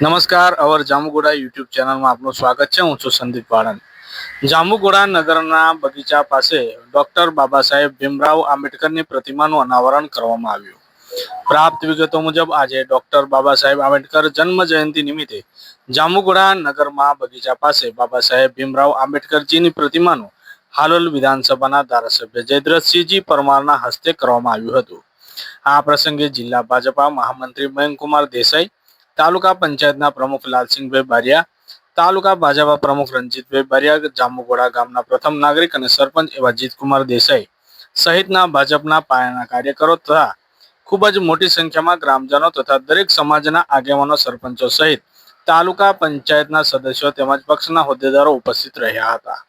નમસ્કાર, અવર જાંબુગોડા યુટ્યુબ ચેનલમાં આપનું સ્વાગત છે. હું છું સંદીપ વાળંદ. જાંબુગોડા નગરના બગીચા પાસે ડોક્ટર બાબા સાહેબ ભીમરાવ આંબેડકરની પ્રતિમાનું અનાવરણ કરવામાં આવ્યું. પ્રાપ્ત વિગતો મુજબ, આજે ડોક્ટર બાબા સાહેબ આંબેડકર જન્મ જયંતિ નિમિત્તે જાંબુગોડા નગરમાં બગીચા પાસે બાબા સાહેબ ભીમરાવ આંબેડકરજીની પ્રતિમાનું હાલોલ વિધાનસભાના ધારાસભ્ય જયદ્રથસિંહજી પરમારના હસ્તે કરવામાં આવ્યું હતું. આ પ્રસંગે જિલ્લા ભાજપા મહામંત્રી મયંકુમાર દેસાઈ તાલુકા પંચાયતના પ્રમુખ લાલસિંહભાઈ બારિયા, તાલુકા ભાજપા પ્રમુખ રણજીતભાઈ બારિયા જાંબુગોડા ગામના પ્રથમ નાગરિક અને સરપંચ એવા જીતકુમાર દેસાઈ સહિતના ભાજપના પાયાના કાર્યકરો તથા ખૂબ જ મોટી સંખ્યામાં ગ્રામજનો તથા દરેક સમાજના આગેવાનો સરપંચો સહિત તાલુકા પંચાયતના સદસ્યો તેમજ પક્ષના હોદ્દેદારો ઉપસ્થિત રહ્યા હતા.